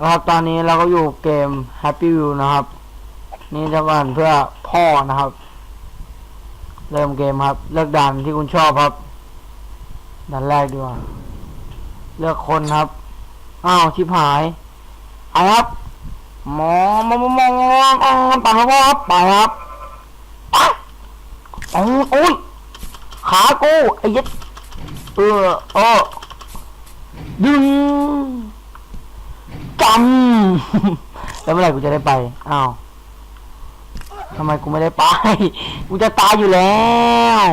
นะครับตอนนี้เราก็อยู่เกม Happy View นะครับ นี่จะวันเพื่อพ่อนะครับ เริ่มเกมครับ เลือกด่านที่คุณชอบครับด่านแรกดีกว่า เลือกคนครับ อ้าวชิบหายไอครับหมองมอมมองปังครับไปครับโอ้ยโอ้ยขากูไอ้ยัดเออเออดึง จำแล้วเมื่อไหร่กูจะได้ไปอ้าวทำไมกูไม่ได้ไป กูจะตายอยู่แล้ว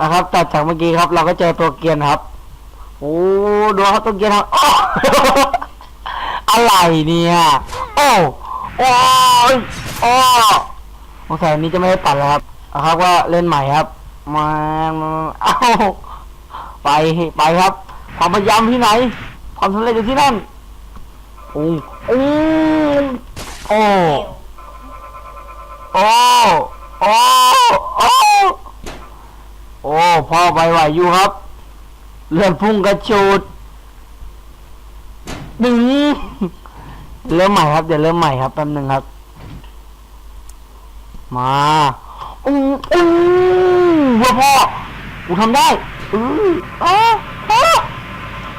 อะครับตัดจากเมื่อกี้ครับ เราก็เจอตัวเกียนครับ โอ้ดูครับตัวเกียนครับอะไรเนี่ย โอ้โอ้ยโอ้สงสัยวันนี้จะไม่ได้ตัดแล้วครับอะครับก็เล่นใหม่ครับ มาเอาไปไปครับ ความพยายามที่ไหน ความสำเร็จอยู่ที่นั่น อ้โอ้โอ้โอ้โอ้โอ้โอ้พ่อไปไหวอยู่ครับเลือพุ่งกระชูดหนึ่งเริ่มใหม่ครับ เดี๋ยวเริ่มใหม่ครับแป๊บหนึ่งครับ มาอู้อู้พ่อพ่อกูทำได้อืออ้าอ้า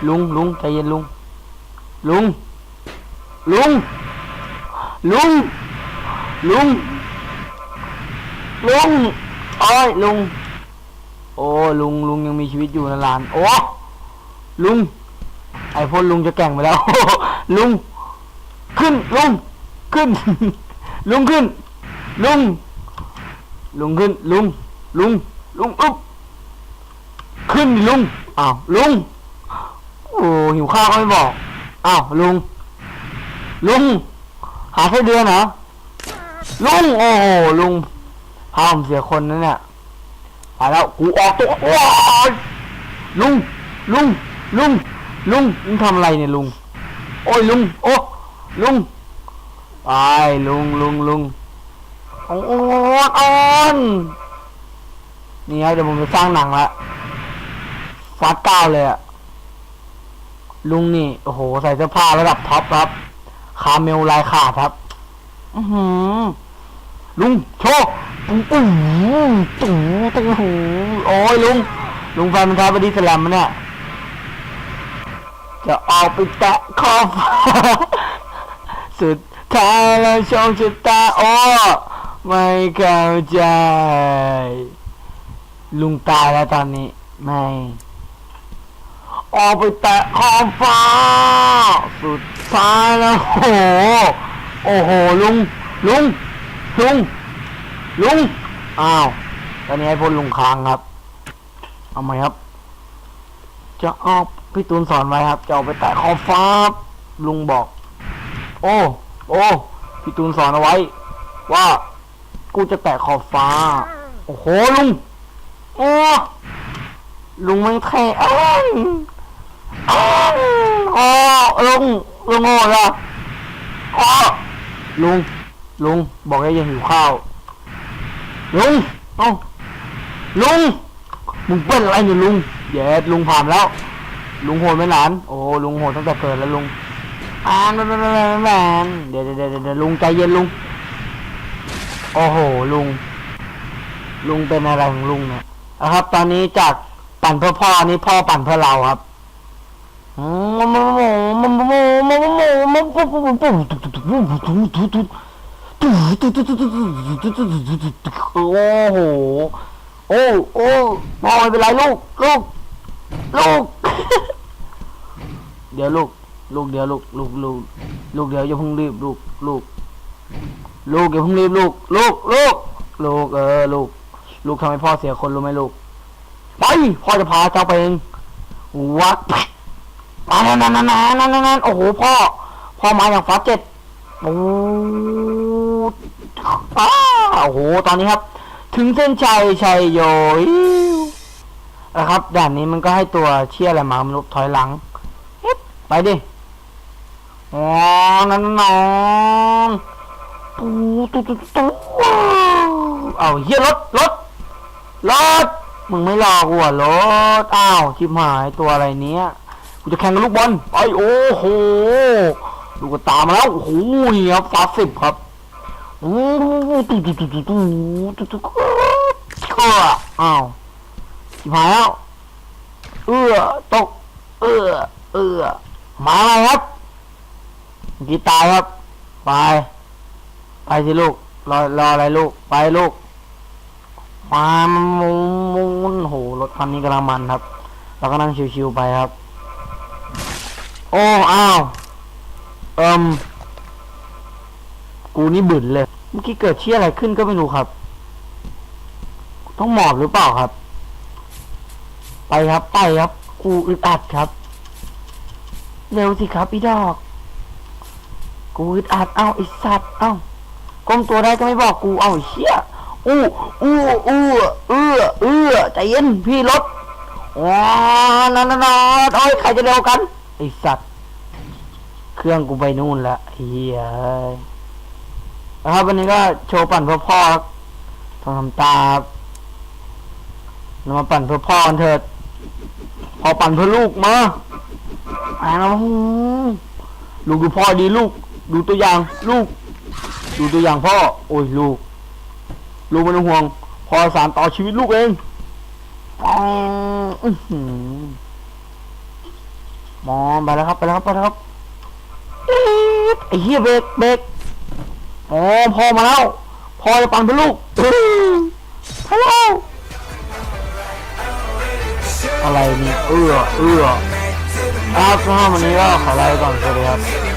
ลุงลุงใจเย็นลุงลุง ลุง ลุง ลุง ลุงโอ้ยลุง โอ้ลุงลุงยังมีชีวิตอยู่นะหลาน โอ้ลุง ไอพ่นลุงจะแก่งไปแล้ว ลุง ขึ้นลุง ขึ้น ลุงขึ้น ลุง ลุงขึ้น ลุง ลุง ลุงอุ๊บขึ้นลุง อ้าวลุง โอ้หิวข้าวก็ไม่บอก อ้าวลุง ลุงหาไส้เดือนเหรอลุงโอ้โหลุงพาผมเสียคนนะเนี่ยไปแล้วกูออกตัวว้ายลุงลุงลุงลุงลุงทำอะไรเนี่ยลุง โอ้ยลุงโอ้ลุงไปลุงลุงลุงโอ้อนออนนี่ครับเดี๋ยวผมจะสร้างหนังละฟาดเก้าเลยอะลุงนี่โอ้โหใส่เสื้อผ้าระดับท็อปครับ คาเมลลายขาดครับ อือหือลุงโชว์ปุ๊บปุ๊บตู่ตู่หูโอ้ยลุง ลุงแฟนมันท้าบดีสแลมมันเนี่ยจะออกไปแตะขอบฟ้าสุดท้ายแล้วโชคชะตาโอ้ไม่เข้าใจ ลุงตายแล้วตอนนี้ ไม่ ออกไปแตะขอบฟ้า สุดท้ายแล้วโอ้โห โอ้โห ลุง ลุง ลุง ลุง อ้าว ตอนนี้ให้พ้นลุงค้างครับ เอาไหมครับ จะออกพี่ตูนสอนไว้ครับ จะออกไปแตะขอบฟ้า ลุงบอก โอ้ โอ้ พี่ตูนสอนเอาไว้ ว่า กูจะแตะขอบฟ้า โอ้โห ลุง โอ้ลุงมันแค่ อ๋อลุงลุงโง่ละอ๋อลุง ลุง บอกให้อยังหิวข้าว ลุงเอ้าลุง มึงเป็นอะไรเนี่ยลุงเย็ดลุงผ่านแล้ว ลุงโหดไหมหลาน โอ้ลุงโหดตั้งแต่เกิดแล้วลุงอ่านแมนแมนแมนเดี๋ยวเดี๋ยวเดี๋ยวเดี๋ยวลุงใจเย็นลุง โอ้โหลุง ลุงเป็นอะไรของลุงเนี่ยนะครับ ตอนนี้จากปั่นเพื่อพ่อนี่พ่อปั่นเพื่อเราครับ โอ้โห โอ้โอ้พ่อไม่เป็นไรลูก ลูก ลูก เดี๋ยวลูก ลูกเดี๋ยวลูก ลูกลูกลูกเดี๋ยวอย่าเพิ่งรีบลูก ลูก ลูกอย่าเพิ่งรีบลูก ลูก ลูก ลูก เออ ลูก ลูกทำให้พ่อเสียคนรู้ไหมลูก ไป พ่อจะพาเจ้าไปเองวัดนั่นนั่นนั่นนั่นนั่นนั่นโอ้โห พ่อ พ่อมาอย่างฟาเจ็ดโอ้อ้าโอ้โห ตอนนี้ครับ ถึงเส้นชัยชัยโยอิ๊วนะครับด่านนี้มันก็ให้ตัวเชี่ยอะไรมามันลุกถอยหลังไปดิอ๋อนั่นนอนปูตุ๊ตุ๊ตุ๊ว้าวเอาเฮียรถรถรถมึงไม่รอกูอะรถอ้าวชิบหายตัวอะไรเนี้ยกูจะแข่งกับลูกบอลไปโอ้โห ลูกตามาแล้วโอ้โหนี่ครับฟาสิบครับโอ้โหตุ๊ตุ๊ตุ๊ตุ๊ตุ๊ตุ๊ตุ๊เชื่ออ้าวชิบหายแล้วเอื้อตกเอื้อเอื้อมาแล้วครับกีตายครับ ไป ไปสิลูกรอรออะไรลูกไปลูกมามุมุนโหรถคันนี้กำลังมันครับเราก็นั่งชิวๆไปครับ โอ้อ้าว เอิมกูนี่บึนเลย เมื่อกี้เกิดเชี่ยอะไรขึ้นก็ไม่รู้ครับ ต้องหมอบหรือเปล่าครับ ไปครับไปครับ กูอึดอัดครับ เร็วสิครับพี่ดอก กูอึดอัดเอ้าไอสัตว์เอ้าก้มตัวได้ก็ไม่บอกกู เอาเชี่ยอู้อู้อู้เอื้อเอื้อใจเย็นพี่รถว้านนนนนั่นโอ้ยใครจะเร็วกันไอสัตว์ เครื่องกูไปนู่นละเฮียนะครับวันนี้ก็โชว์ปั่นเพื่อพ่อครับทำตาครับเรามาปั่นเพื่อพ่อกันเถิดพอปั่นเพื่อลูกมาอ่าแล้วลูกดูพ่อดีลูก ดูตัวอย่างลูก ดูตัวอย่างพ่อ โอ้ยลูก ลูกไม่ต้องห่วงพ่อสารต่อชีวิตลูกเององอื้อหือมองไปแล้วครับไปแล้วครับไปแล้วครับ อี๊ดไอ้เหี้ยเบรกเบรกอ๋อพอมาแล้ว พอจะปังทะลุฮัลโหลอะไรนี่เอื้อเอื้อครับสำหรับวันนี้ก็ขอลาไปก่อนสวัสดีครับ